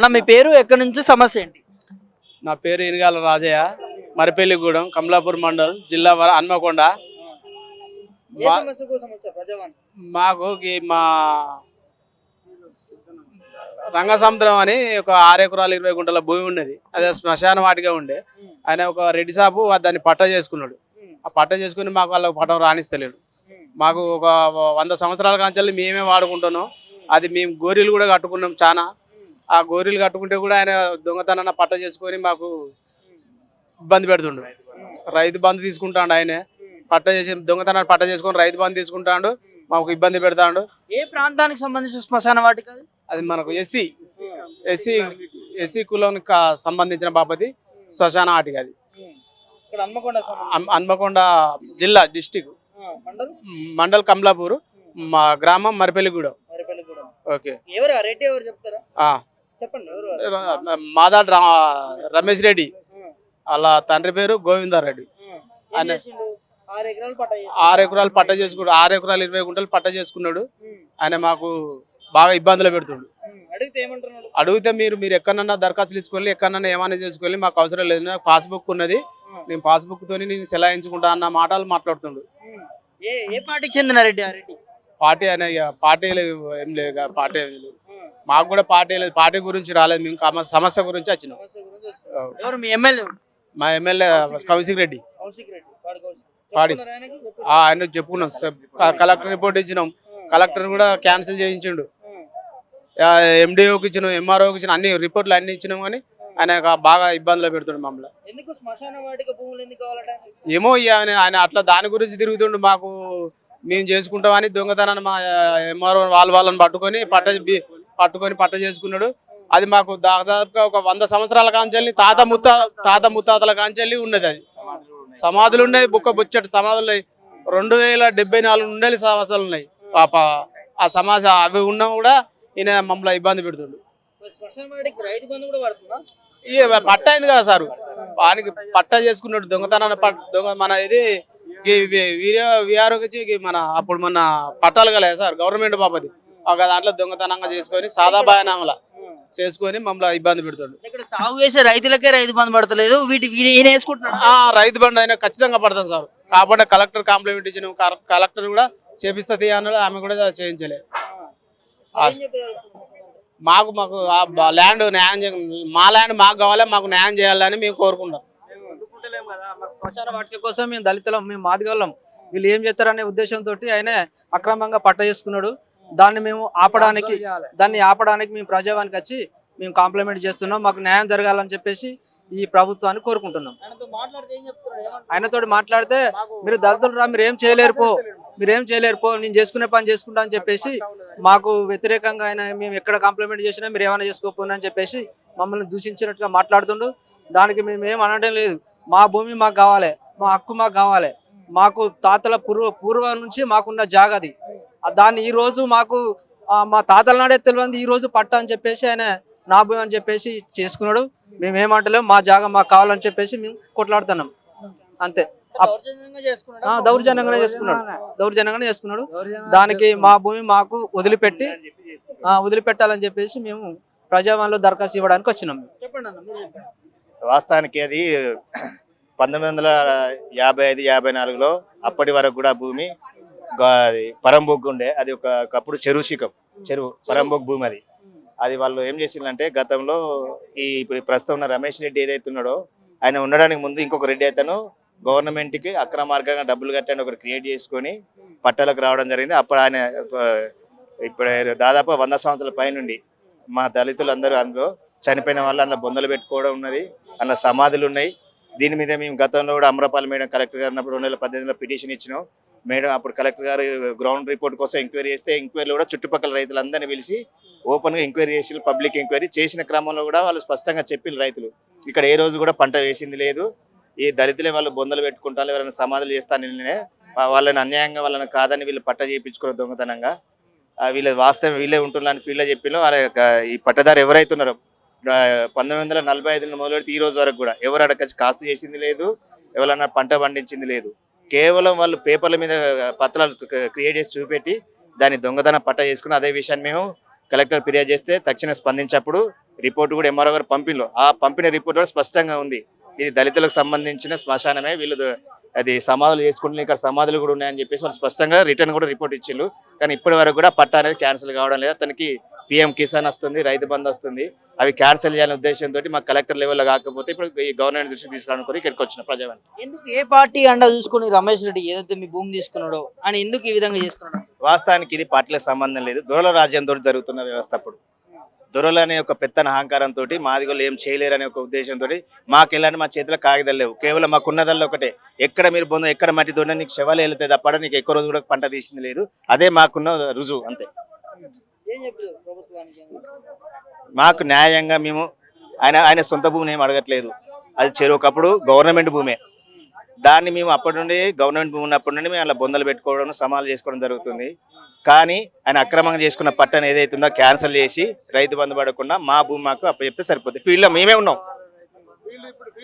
అన్న మీ పేరు ఎక్కడి నుంచి సమస్య ఏంటి? నా పేరు ఇనగాల రాజయ్య మరిపెల్లిగూడెం కమలాపూర్ మండల్ జిల్లా వర హన్మకొండ. మా- మాకు ఈ మా రంగసముద్రం అని ఒక ఆరు ఎకరాలు ఇరవై గుంటల భూమి ఉన్నది. అదే శ్మశాన వాటిగా ఉండే. ఆయన ఒక రెడ్డి సాపు దాన్ని పట్ట చేసుకున్నాడు. ఆ పట్ట చేసుకుని మాకు వాళ్ళకి పట్టం రాణిస్తలేడు. మాకు ఒక వంద సంవత్సరాల కాంచెల్లి మేమే వాడుకుంటున్నాం. అది మేము గోరీలు కూడా కట్టుకున్నాం చాలా ఆ గోరీలు కట్టుకుంటే కూడా ఆయన దొంగతనాన్ని పట్ట చేసుకొని మాకు ఇబ్బంది పెడుతుండు. రైతు బంధు తీసుకుంటాడు ఆయనే. పట్ట చేసి దొంగతనాన్ని పట్ట చేసుకొని రైతు బంధు తీసుకుంటాడు. మాకు ఇబ్బంది పెడతాడు. ఏ ప్రాంతానికి సంబంధించిన శ్మశాన వాటిక అది? అది మనకు ఎస్సీ. ఎస్సీ ఎస్సీ కులానికి సంబంధించిన బాపతి శ్మశాన ఆటికి అది. హన్మకొండ జిల్లా డిస్టిక్. మండలం? కమలాపూర్. మా గ్రామం మరిపెల్లిగూడెం. మరిపల్లిగూడెం. ఓకే. ఎవరు రెడ్డి ఎవరు చెప్తారా? మాదాడ్ రా- రమేష్ రెడ్డి. వాళ్ళ తండ్రి పేరు గోవిందారెడ్డి ఆ. ఏం అన్న- చేసిండు? ఆరు ఎకరాలు పట్ట చేసుకున్నాడు. ఆరు ఎకరాలు ఇరవై గుంటలు పట్ట చేసుకున్నాడు. ఆయన మాకు బాగా ఇబ్బందులు పెడుతుండు. అడిగితే మీరు మీరు ఎక్కడన్నా దరఖాస్తులు ఇచ్చుకోవాలి ఎక్కడన్నా ఏమైనా చేసుకోవాలి మాకు అవసరం లేదు. నాకు పాస్బుక్ ఉన్నది. నేను పాస్బుక్ తోని నేను సెలాయించుకుంటా అన్న మాటలు మాట్లాడుతుండు. ఏ పార్టీకి చెందిన రెడ్డి పార్టీ అనే పార్టీలు ఏం లేదు పార్టీ మాకు కూడా పార్టీ లేదు. పార్టీ గురించి రాలేదు. మేము సమస్య గురించి వచ్చినాం. ఎవరు మీ ఎమ్మెల్యే? మా ఎమ్మెల్యే కౌశిక్ రెడ్డి. కౌశిక్ రెడ్డి. వాడి కౌశిక్. వాడి. చెప్పుకున్నారా ఆయనకి? ఆ, చెప్పుకున్నారా? ఆయనకు చెప్పుకున్నాం. కలెక్టర్ రిపోర్ట్ ఇచ్చినాం. కలెక్టర్ కూడా క్యాన్సిల్ చేయించిండు. ఎండిఓకి ఇచ్చినాం ఎంఆర్ఓకి ఇచ్చిన అన్ని రిపోర్ట్లు అన్ని ఇచ్చినాం కానీ ఆయన బాగా ఇబ్బందులు పెడుతుండు మమ్మల్ని? ఏమో ఆయన ఆయన అట్లా దాని గురించి తిరుగుతుండు మాకు. మేము చేసుకుంటామని దొంగతనాన్ని మా ఎంఆర్ఓ వాళ్ళ వాళ్ళని పట్టుకొని పట్ట పట్టుకొని పట్ట చేసుకున్నాడు. అది మాకు దాదాపుగా ఒక వంద సంవత్సరాల కాంచెల్ని తాత ముత్త తాత ముత్తాతల కాంచెల్లి ఉన్నది అది. సమాధులు ఉన్నాయి బుక్క బుచ్చటి సమాధులు ఉన్నాయి. రెండు వేల డెబ్బై నాలుగు నుండి సమస్యలు ఉన్నాయి. పాప ఆ సమాజ అవి ఉన్నా కూడా ఈయన మమ్మల్ని ఇబ్బంది పెడుతుండు. మరి ఇక పట్ట అయింది కదా సార్. వానికి పట్ట చేసుకున్నాడు దొంగతనాన్ని దొంగ మన ఇది ఈ వి- విఆర్ఓకి మన అప్పుడు మన పట్టాలు కలయా సార్ గవర్నమెంట్ పాపది. ఒక దాంట్లో దొంగతనంగా చేసుకొని సాదా బాయనామల చేసుకొని మమ్మల్ని ఇబ్బంది పెడుతుండు. ఇక్కడ సాగు చేసే రైతులకే రైతు బంధు పడతలేదు వీటి ఈయన వేసుకుంటున్నాడు? ఆ రైతు బండి అయినా ఖచ్చితంగా పడతాం సార్. కాబట్టి కలెక్టర్ కాంప్లిమెంట్ ఇచ్చిన కలెక్టర్ కూడా చేపిస్తా తీయ అన్నాడు ఆమె కూడా చేయించలే? మాకు మాకు ఆ ల్యాండ్ న్యాయం మా ల్యాండ్ మాకు కావాలి మాకు న్యాయం చేయాలని మేము కోరుకుంటాం శ్మశాన వాటిక కోసం మేము దళితులం మేము మాదిగోళ్ళం. వీళ్ళు ఏం చేస్తారనే ఉద్దేశంతో ఆయన అక్రమంగా పట్ట చేసుకున్నాడు. దాన్ని మేము ఆపడానికి దాన్ని ఆపడానికి మేము ప్రజావానికి వచ్చి మేము కాంప్లిమెంట్ చేస్తున్నాం. మాకు న్యాయం జరగాలని చెప్పేసి ఈ ప్రభుత్వాన్ని కోరుకుంటున్నాం. ఆయనతో మాట్లాడితే మీరు దళితులు రా మీరు ఏం చేయలేరు పో మీరు ఏం చేయలేరు పో నేను చేసుకునే పని చేసుకుంటా అని చెప్పేసి మాకు వ్యతిరేకంగా ఆయన మేము ఎక్కడ కాంప్లిమెంట్ చేసినా మీరు ఏమైనా చేసుకోకపోయినా అని చెప్పేసి మమ్మల్ని దూషించినట్టుగా మాట్లాడుతుండు. దానికి మేము ఏం అనడం లేదు. మా భూమి మాకు కావాలి. మా హక్కు మాకు కావాలి. మాకు తాతల పూర్వ పూర్వం నుంచి మాకున్న జాగది దాన్ని ఈ రోజు మాకు మా తాతల నాడే తెలియంది ఈ రోజు పట్ట అని చెప్పేసి ఆయన నా భూమి అని చెప్పేసి చేసుకున్నాడు. మేము ఏమంటలేము మా జాగా మాకు కావాలని చెప్పేసి మేము కొట్లాడుతున్నాం. అంతే. దౌర్జన్యంగా చేసుకున్నాడా? ఆ, దౌర్జన్యంగానే చేసుకున్నాడు. దౌర్జన్యంగానే. చేసుకున్నాడు. దానికి మా భూమి మాకు వదిలిపెట్టి ఆ, వదిలిపెట్టాలని చెప్పేసి మేము ప్రజావాణిలో దరఖాస్తు ఇవ్వడానికి వచ్చినాం. చెప్పండి అన్న మీరు చెప్పండి. వాస్తవానికి అది పంతొమ్మిది వందల యాభై ఐదు యాభై నాలుగులో అప్పటి వరకు కూడా భూమి పరంబొగ్గు ఉండే అది ఒక ఒకప్పుడు చెరువు శిఖం చెరువు పరంబొగ్గు భూమి అది. అది వాళ్ళు ఏం చేసిందంటే గతంలో ఈ ఇప్పుడు ప్రస్తుతం ఉన్న రమేష్ రెడ్డి ఏదైతే ఉన్నాడో ఆయన ఉండడానికి ముందు ఇంకొక రెడ్డి అయితేను గవర్నమెంట్కి అక్రమ మార్గంగా డబ్బులు కట్టని ఒకటి క్రియేట్ చేసుకొని పట్టాలకు రావడం జరిగింది. అప్పుడు ఆయన ఇప్పుడు దాదాపు వంద సంవత్సరాల పైనుండి మా దళితులు అందరూ అందులో చనిపోయిన వాళ్ళు అందులో బొందలు పెట్టుకోవడం ఉన్నది అందులో సమాధులు ఉన్నాయి. దీని మీద మేము గతంలో కూడా అమరపాలి మేడం కలెక్టర్ గారు ఉన్నప్పుడు రెండు వేల పద్దెనిమిదిలో పిటిషన్ ఇచ్చినాం. మేడం అప్పుడు కలెక్టర్ గారు గ్రౌండ్ రిపోర్ట్ కోసం ఎంక్వైరీ చేస్తే ఎంక్వైరీలో కూడా చుట్టుపక్కల రైతులందరినీ పిలిచి ఓపెన్గా ఎంక్వైరీ చేసి పబ్లిక్ ఎంక్వైరీ చేసిన క్రమంలో కూడా వాళ్ళు స్పష్టంగా చెప్పిన రైతులు. ఇక్కడ ఏ రోజు కూడా పంట వేసింది లేదు. ఈ దళితులే వాళ్ళు బొందలు పెట్టుకుంటారు ఎవరైనా సమాధులు చేస్తానని వాళ్ళని అన్యాయంగా వాళ్ళని కాదని వీళ్ళు పట్ట చేయించుకున్న దొంగతనంగా వీళ్ళ వాస్తవం వీళ్ళే ఉంటున్నారని ఫీల్డ్ చెప్పిన వాళ్ళ యొక్క ఈ పట్టదారు ఎవరైతే ఉన్నారో పంతొమ్మిది వందల నలభై ఐదు మొదలుపెడితే ఈ రోజు వరకు కూడా ఎవరు అడగచ్చి కాస్తు చేసింది లేదు ఎవరన్నా పంట పండించింది లేదు. కేవలం వాళ్ళు పేపర్ల మీద పత్రాలు క్రియేట్ చేసి చూపెట్టి దాన్ని దొంగతనం పట్ట చేసుకుని అదే విషయాన్ని మేము కలెక్టర్ ఫిర్యాదు చేస్తే తక్షణ స్పందించినప్పుడు రిపోర్ట్ కూడా ఎంఆర్ఓ గారు పంపిణీలో ఆ పంపిన రిపోర్ట్ కూడా స్పష్టంగా ఉంది. ఇది దళితులకు సంబంధించిన శ్మశానమే. వీళ్ళు అది సమాధులు చేసుకుంటున్న ఇక్కడ సమాధులు కూడా ఉన్నాయని చెప్పేసి వాళ్ళు స్పష్టంగా రిటర్న్ కూడా రిపోర్ట్ ఇచ్చిండ్రు. కానీ ఇప్పటి వరకు కూడా పట్టా అనేది క్యాన్సిల్ కావడం లేదు. అతనికి పిఎం కిసాన్ వస్తుంది రైతు బంధు వస్తుంది. అవి క్యాన్సిల్ చేయాలనే ఉద్దేశంతో మాకు కలెక్టర్ లెవెల్లో కాకపోతే ఇప్పుడు ఈ గవర్నమెంట్ దృష్టికి తీసుకురావడానికి ఇక్కడికి వచ్చిన ప్రజావాణి. ఎందుకు ఏ పార్టీ అండ చూసుకొని రమేష్ రెడ్డి ఏదైతే మీ భూమి తీసుకున్నాడో అని ఎందుకు ఈ విధంగా చేస్తున్నాడు? వాస్తవానికి ఇది పార్టీలకు సంబంధం లేదు. దొరల రాజ్యంతో జరుగుతున్న వ్యవస్థ అప్పుడు. దొరలు అనే ఒక పెత్తన అహంకారంతో మాది వాళ్ళు ఏం చేయలేరు అనే ఒక ఉద్దేశంతో మాకు ఎలాంటి మా చేతిలో కాగితాలు లేవు. కేవలం మాకున్నదల్లో ఒకటే. ఎక్కడ మీరు పొందో ఎక్కడ మట్టి తోడినా నీకు శవాలు వెళ్తాయి తప్ప నీకు ఎక్కువ రోజు కూడా పంట తీసింది లేదు. అదే మాకున్న రుజువు అంతే. మాకు న్యాయంగా మేము ఆయన ఆయన సొంత భూమిని ఏం అడగట్లేదు. అది చెరువు ఒకప్పుడు గవర్నమెంట్ భూమే. దాన్ని మేము అప్పటి నుండి గవర్నమెంట్ భూమి ఉన్నప్పటి నుండి మేము అలా బొందలు పెట్టుకోవడం సమాలు చేసుకోవడం జరుగుతుంది. కానీ ఆయన అక్రమంగా చేసుకున్న పట్టణ ఏదైతుందో క్యాన్సిల్ చేసి రైతు బంధు పడకుండా మా భూమి మాకు అప్పుడు చెప్తే సరిపోతుంది. ఫీల్డ్లో మేమే ఉన్నాం.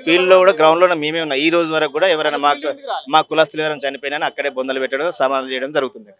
ఫీల్డ్లో కూడా గ్రౌండ్లో మేమే ఉన్నాం. ఈ రోజు వరకు కూడా ఎవరైనా మాకు మా కులస్తులు ఎవరైనా చనిపోయినా అక్కడే బొందలు పెట్టడం సమాలు చేయడం జరుగుతుంది